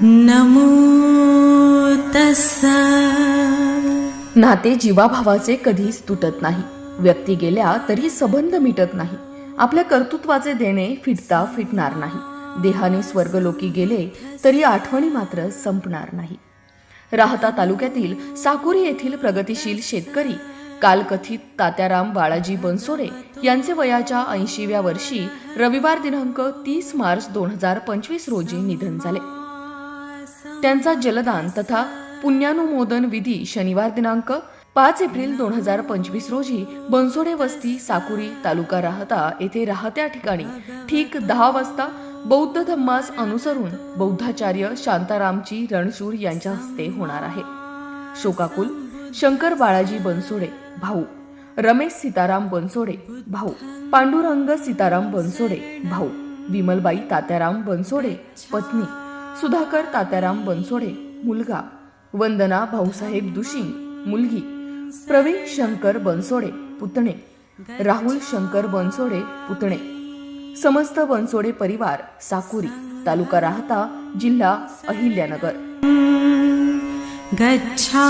नमो नाते जीवाभावाचे कधीच तुटत नाही. व्यक्ती गेल्या तरी संबंध मिटत नाही. आपल्या कर्तृत्वाचे देणे फिटता फिटणार नाही. देहाने स्वर्गलोकी गेले तरी आठवणी मात्र संपणार नाही. राहता तालुक्यातील साकुरी येथील प्रगतिशील शेतकरी कालकथित तात्याराम बाळाजी बनसोडे यांचे वयाच्या ऐंशीव्या वर्षी रविवार दिनांक तीस मार्च दोन हजार पंचवीस रोजी निधन झाले. त्यांचा जलदान तथा पुण्यानुमोदन विधी शनिवार दिनांक पाच एप्रिल दोन हजार पंचवीस रोजी बनसोडे वस्ती साकुरी तालुका राहता येथे राहत्या ठिकाणी ठीक दहा वाजता बौद्ध धम्मास अनुसरून बौद्धाचार्य शांतारामची रणशूर यांच्या हस्ते होणार आहे. शोकाकुल शंकर बाळाजी बनसोडे भाऊ. रमेश सीताराम बनसोडे भाऊ. पांडुरंग सीताराम बनसोडे भाऊ. विमलबाई तात्याराम बनसोडे पत्नी. सुधाकर तात्याराम बनसोडे मुलगा. वंदना भाऊसाहेब दुशिंग मुलगी. प्रवीण शंकर बनसोडे पुतणे. राहुल शंकर बनसोडे पुतणे. समस्त बनसोडे परिवार साकुरी. तालुका राहता जिल्हा अहिल्यानगर. गच्छा